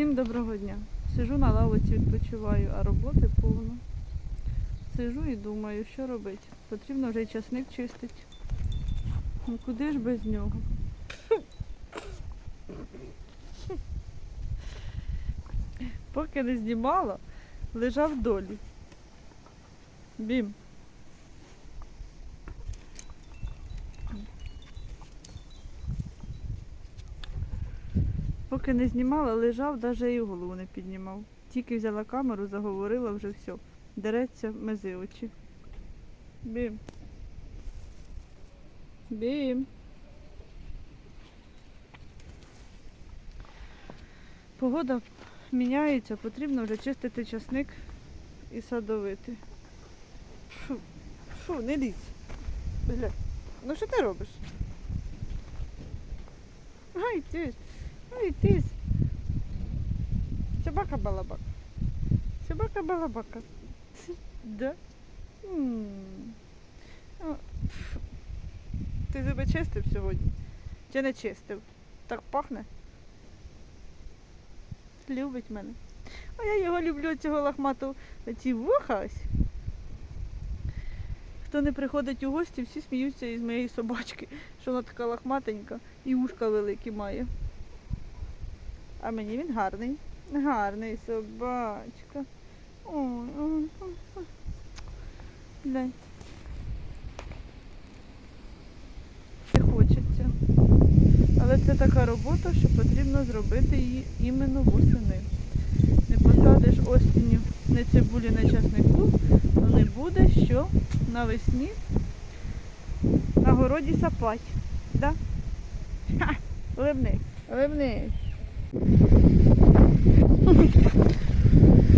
Всім доброго дня. Сижу на лавиці, відпочиваю, а роботи повно. Сижу і думаю, що робити. Потрібно вже й часник чистити. Ну куди ж без нього? Поки не знімала, лежав долі. Бім. Поки не знімала, лежав, навіть і голову не піднімав. Тільки взяла камеру, заговорила, вже все. Дереться мези очі. Бім. Бім. Погода міняється, потрібно вже чистити часник і садовити. Фу, фу, не лізь. Бля. Ну що ти робиш? Ай, ти. Ж. Ай, ти. Собака балабака. Собака балабака. Да? Ти зуби чистив сьогодні? Чи не чистив? Так пахне? Любить мене. А я його люблю, цього лахмату, ці вуха. Хто не приходить у гості, всі сміються із моєї собачки, що вона така лахматенька і ушка великі має. А мені він гарний. Гарний собачка. Ой, ой, ой, ой. Не хочеться. Але це така робота, що потрібно зробити її іменно восени. Не посадиш осінню не цибулі, не часнику, то не буде що навесні на городі сапать. Да? Ха! Либнись, либнись.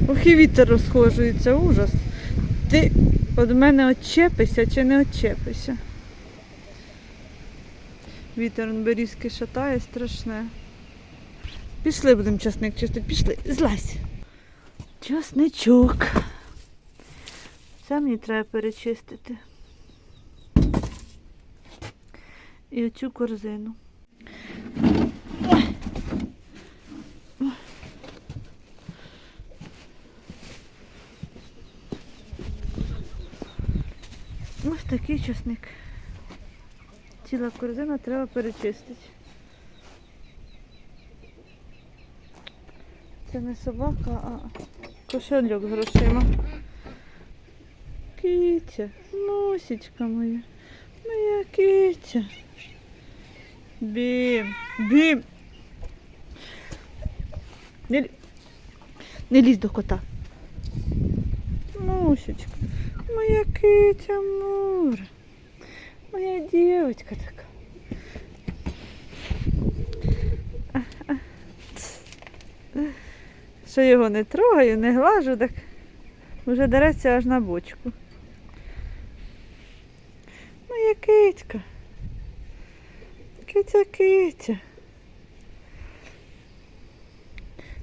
Ох, і вітер розхожується, ужас. Ти від мене очепишся чи не очепишся? Вітер берізки шатає, страшне. Пішли будемо часник чистити, пішли, злазь. Часничок. Це мені треба перечистити. І оцю корзину. Ось такий часник. Ціла корзина треба перечистити. Це не собака, а кошельок з грошима. Китя, носічка моя, моя китя. Бім, бім. Не, не лізь до кота. Носічка, моя китя Мура. Моя девочка така. Що його не трогаю, не глажу, так вже дереться аж на бочку. Моя кицька. Киця, киця.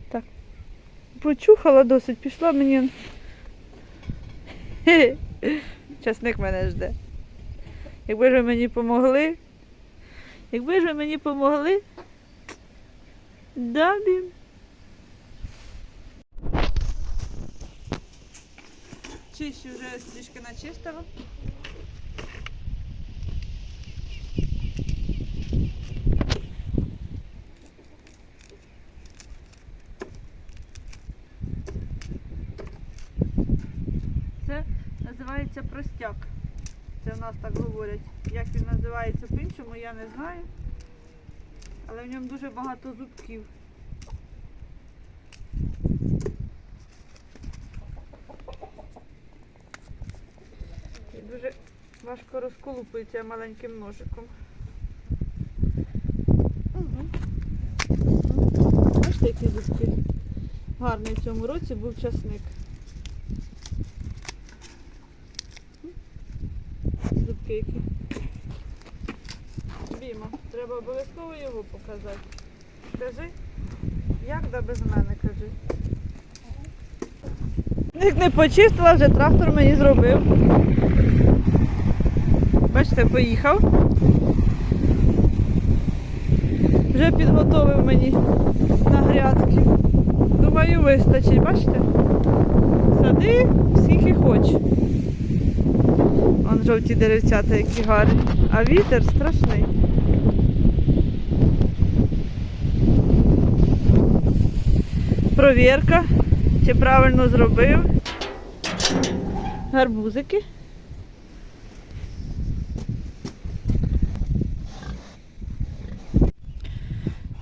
Так. Почухала досить, пішла мені. Часник мене жде. Якби ж ви мені помогли. Якби ж ви мені помогли. Да, бім. Чищу вже трішки начистила. Це називається простяк. Це в нас так говорять. Як він називається по-іншому, я не знаю. Але в ньому дуже багато зубків. І дуже важко розколупується маленьким ножиком. Бачите, які зубки? Гарний в цьому році був часник. Зубки. Біма, треба обов'язково його показати. Скажи, як да без мене, кажи. Як не почистила, вже трактор мені зробив. Бачите, поїхав. Вже підготовив мені на грядки. думаю, вистачить, бачите? Сади скільки хоч. Вон жовті деревцята, які гарні. А вітер страшний. Провірка, чи правильно зробив. Гарбузики.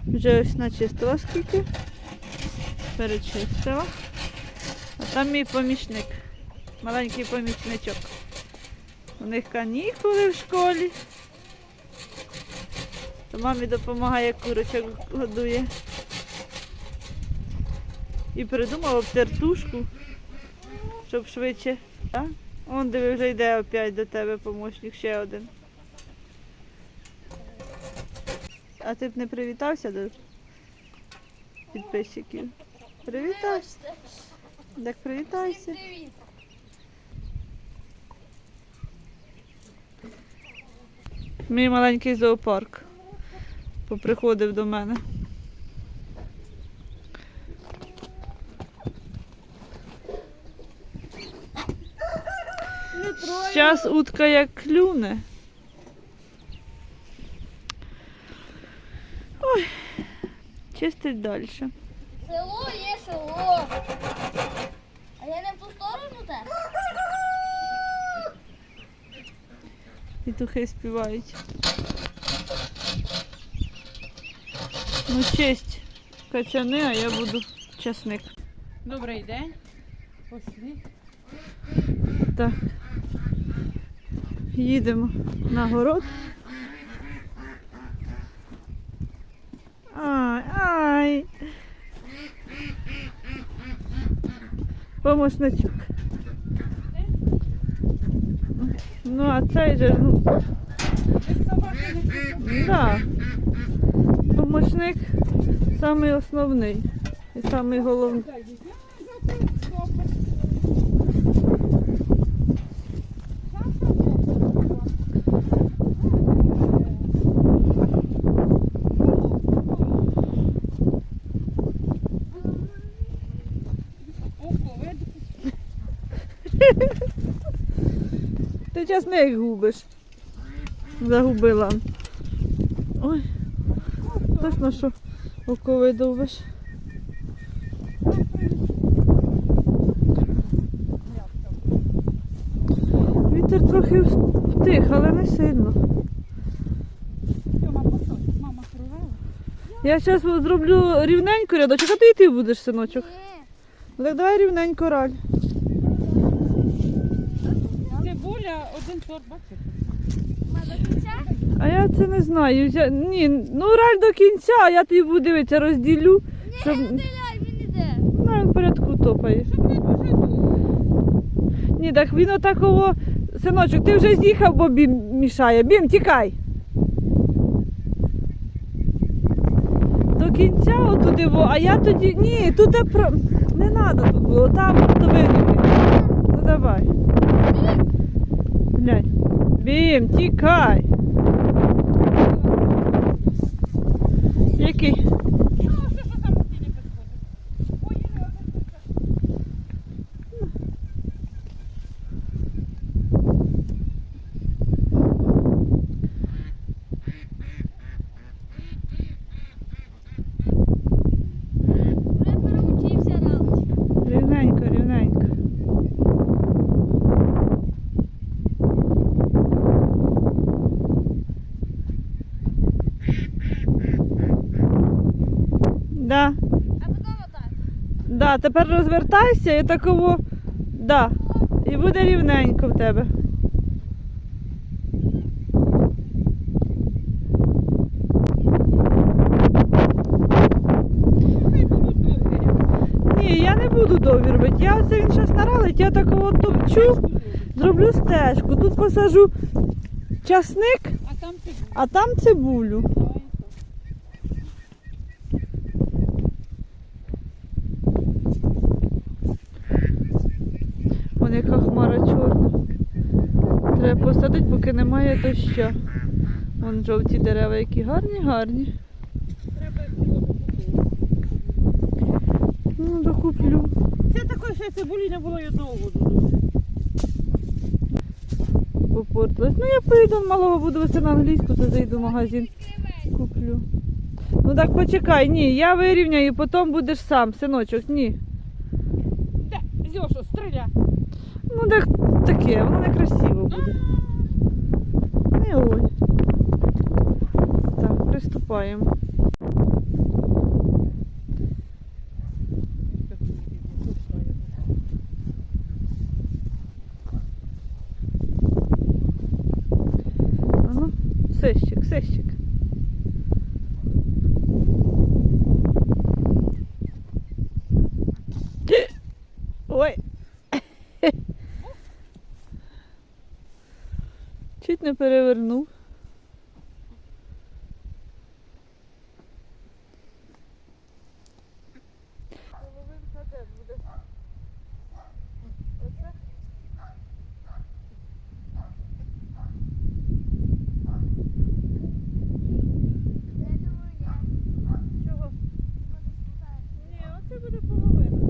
Вже ось начистила скільки. Перечистила. А там мій помічник. Маленький помічничок. У них канікули в школі. То мамі допомагає курочок годує. І придумав обтертушку, щоб швидше. А? Он диви, вже йде опять до тебе помічник, ще один. А ти б не привітався до підписчиків? Привітався. Так привітайся. Мій маленький зоопарк поприходив до мене. Зараз утка як клюне. Ой, чистить далі. Село є село. А я не в ту сторону те? Петухи співають. Ну, честь качани, а я буду часник. Добрий день. Пошли. Так. Їдемо на город. Ай, ай. Помощничок. Ну, а цей же, ну, да. Помощник самий основний і самий головний. Ти часник губиш. Загубила. Ой. Точно, що око видовбиш. Вітер трохи втих, але не сильно. Я зараз зроблю рівненько рядочок, а ти йти будеш, синочок. Так давай рівненько раль. Цибуля, один сорт, бачите? Ма до кінця? А я це не знаю. Я- Ні, ну раль до кінця, а я тобі буду дивитися, розділю. Щоб... Ні, не стріляй, він іде. Ну, він в порядку. Щоб не дуже. Ні, так він отакого. Синочок, ти вже з'їхав, бо бім мішає. Бім, тікай. До кінця отуди, во, а я тоді. Ні, тут про. Не треба тут було, там вирівняй. Ну давай. Бім, тікай. Який? Ну, що, що там у тілі підходить? Поїхали. Вже переучився раунд. Рівненько, рівненько. Да, А потім отак. Да, тепер розвертайся і такого. Да. І буде рівненько в тебе. Ні, я не буду довгі робити. Я оце він зараз наралить, я такого топчу, зроблю стежку. Тут посажу часник, а там цибулю. Давай. Вон яка хмара чорна. Треба посадити, немає дощу. Вон жовті дерева, які гарні, гарні. Ну, до Ще такої ще цибулі не було й одного году. Попортилась. Ну я поїду малого буду вести на англійську, то зайду в магазин, куплю. Ну так почекай, ні, я вирівняю, потім будеш сам, синочок, ні. Де? Зьоша, стріля. Ну так таке, воно некрасиво буде. Ой. Так, приступаємо. Ну, сещик, сещик. Ой. Чуть не перевернув. Чого? Ні, оце буде половина.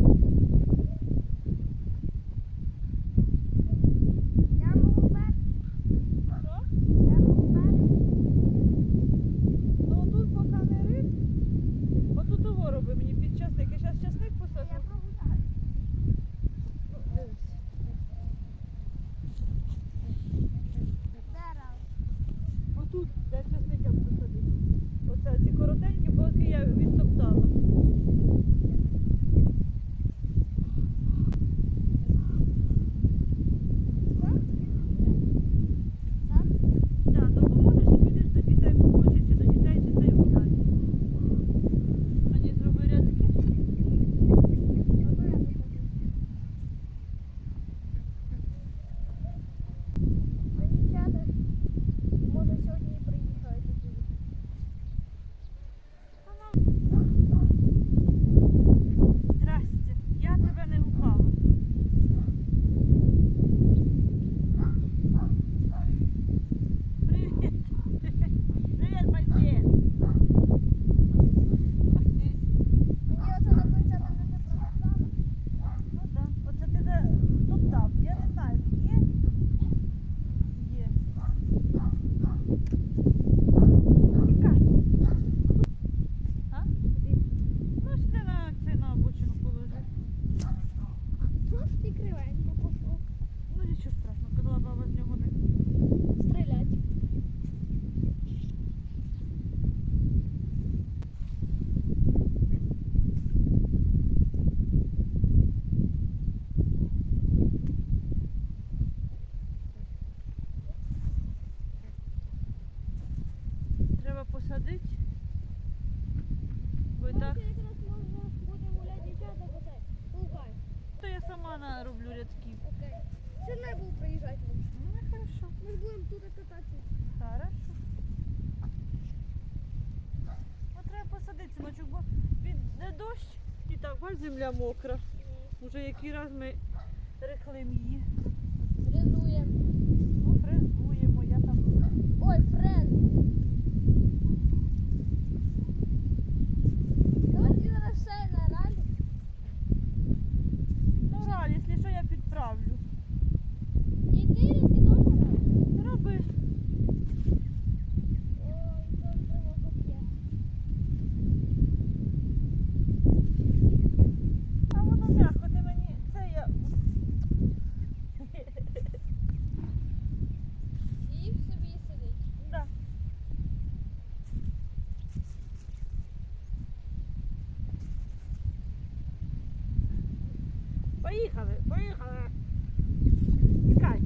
Сама нароблю. Окей. Це не був приїжджати. Ну, хорошо. Ми ж будемо тут кататися. Хорошо. Ну, треба посадити, синочок, бо піде дощ і так, бач, земля мокра. Уже який раз ми рихлим її. Фрезуємо. Ну, фрезуємо, я там. Ой, фрез. Давайте зараз все на ралі. Ну, раль, якщо що, я підправлю. І ти, і ти теж ралі. Роби. Ой, то треба коп'є. А воно м'яко, ти мені. Це я. Сів собі і сидить. Да. Поїхали, поїхали. Тікай.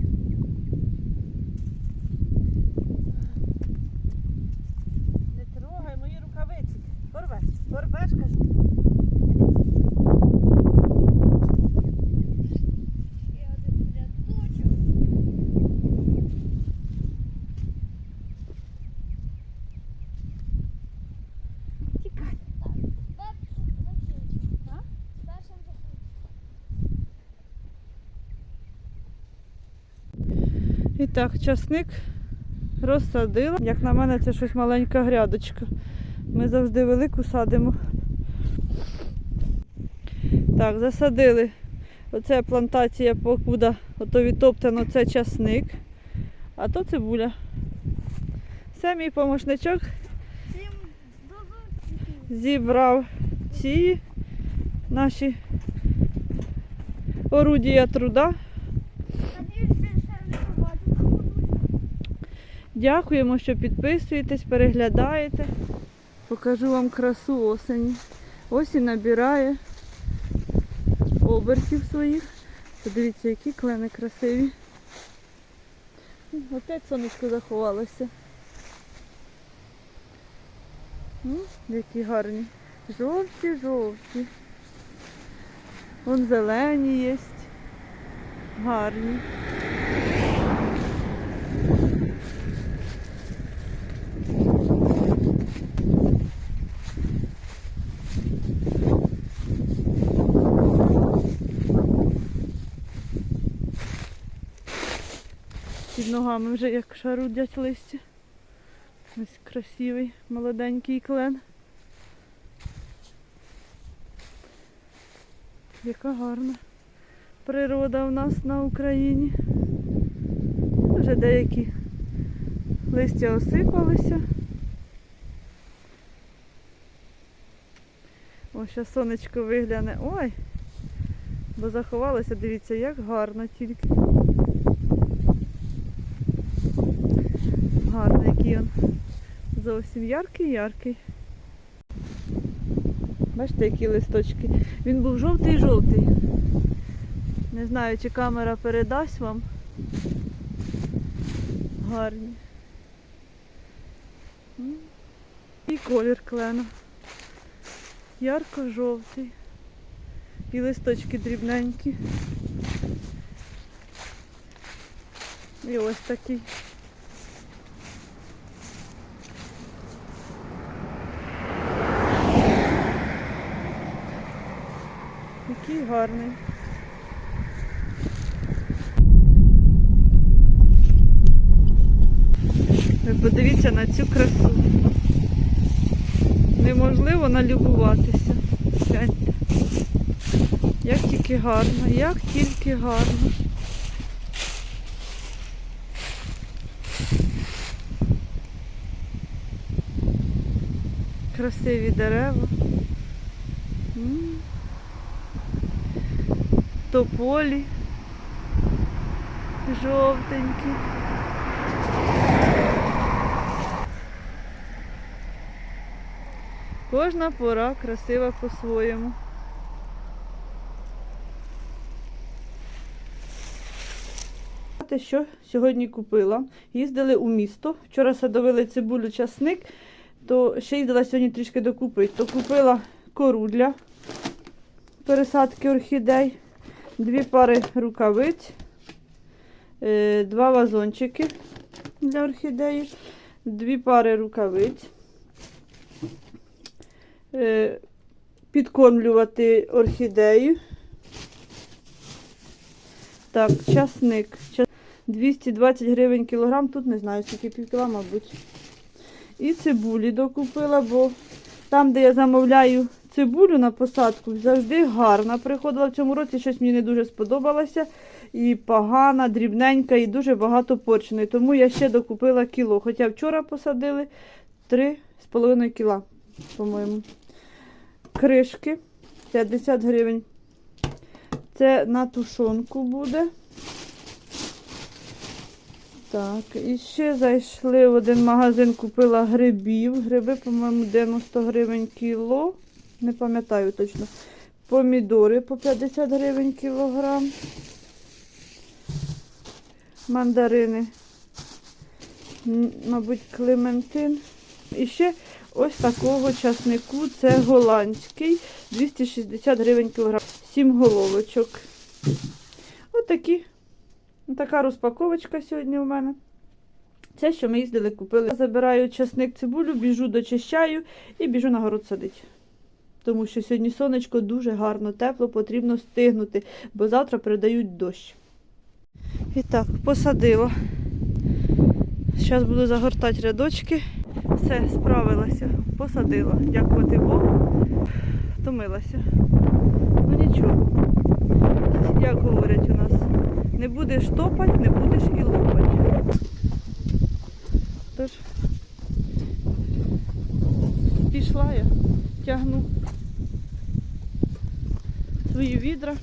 Не трогай мої рукавиці. Порвеш, порвеш, кажу. Ще один рядочок. Тікай. Першим закінчимо. А? Першим закінчимо. І так, часник розсадила. Як на мене, це щось маленька грядочка. Ми завжди велику садимо. Так, засадили Оце плантація покуда, ото відтоптано, це часник, а то цибуля. Це мій помощничок зібрав ці наші орудія труда. Дякуємо, що підписуєтесь, переглядаєте. Покажу вам красу осені. Осінь набирає обертів своїх. Подивіться, які клени красиві. Опять сонечко заховалося. М, Які гарні. Жовті, жовті. Вон зелені є. Гарні. Ногами вже як шарудять листя. Ось красивий молоденький клен. Яка гарна природа в нас на Україні. Вже деякі листя осипалися. О, зараз сонечко вигляне. Ой! Бо заховалося, дивіться, як гарно тільки. Він. Зовсім яркий-яркий. Бачите, які листочки. Він був жовтий-жовтий. Не знаю, чи камера передасть вам. Гарні. І колір клена. Ярко-жовтий. І листочки дрібненькі. І ось такий. Який гарний. Ви подивіться на цю красу. Неможливо налюбуватися. Гляньте. Як тільки гарно, як тільки гарно. Красиві дерева. Тополі. Жовтенькі. Кожна пора красива по-своєму. Що сьогодні купила? Їздили у місто. Вчора садовили цибулю часник, то ще їздила сьогодні трішки докупити. То купила кору для пересадки орхідей, дві пари рукавиць, е, два вазончики для орхідеї, дві пари рукавиць. Е, Підкормлювати орхідеї. Так, часник. 220 гривень кілограм, тут не знаю, скільки півкіла, мабуть. І цибулі докупила, бо там, де я замовляю цибулю на посадку, завжди гарна. Приходила в цьому році, щось мені не дуже сподобалося. І погана, дрібненька, і дуже багато порченої. Тому я ще докупила кіло. Хоча вчора посадили 3,5 кіла, по-моєму. Кришки 50 гривень. Це на тушонку буде. Так, і ще зайшли в один магазин, купила грибів. Гриби, по-моєму, 90 гривень кіло. Не пам'ятаю точно. Помідори по 50 гривень кілограм. Мандарини. Мабуть, клементин. І ще ось такого часнику. Це голландський. 260 гривень кілограм. 7 головочок. Отакі. Така розпаковочка сьогодні у мене. Це, що ми їздили, купили. Забираю часник цибулю, біжу дочищаю і біжу на город садити. Тому що сьогодні сонечко дуже гарно, тепло, потрібно стигнути, бо завтра передають дощ. І так, посадила. Зараз буду загортати рядочки. Все, справилася, посадила. Дякувати Богу. Втомилася. Ну нічого. як говорять у нас, не будеш топать, не будеш і лопать. Тож пішла я, тягну свої відра,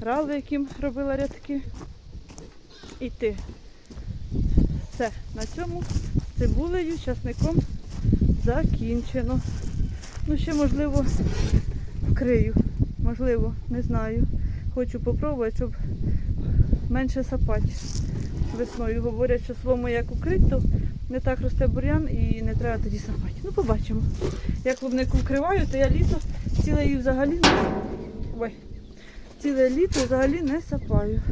рали, яким робила рядки. І ти. Все, на цьому цибулею, часником закінчено. Ну, ще, можливо, вкрию. Можливо, не знаю. Хочу попробувати, щоб менше сапати весною. Говорять, що солому як укрить, то не так росте бур'ян і не треба тоді сапати. Ну, побачимо. Я клубнику вкриваю, то я літо ціле її взагалі не Ой. Ціле літо взагалі не сапаю.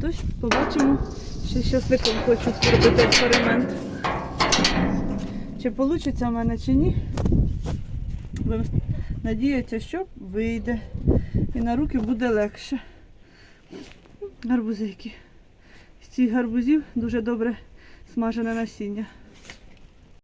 Тож побачимо, ще з часником хочу зробити експеримент. Чи вийде в мене, чи ні. Надіятися, що вийде. І на руки буде легше. Гарбузи які. З цих гарбузів дуже добре смажене насіння.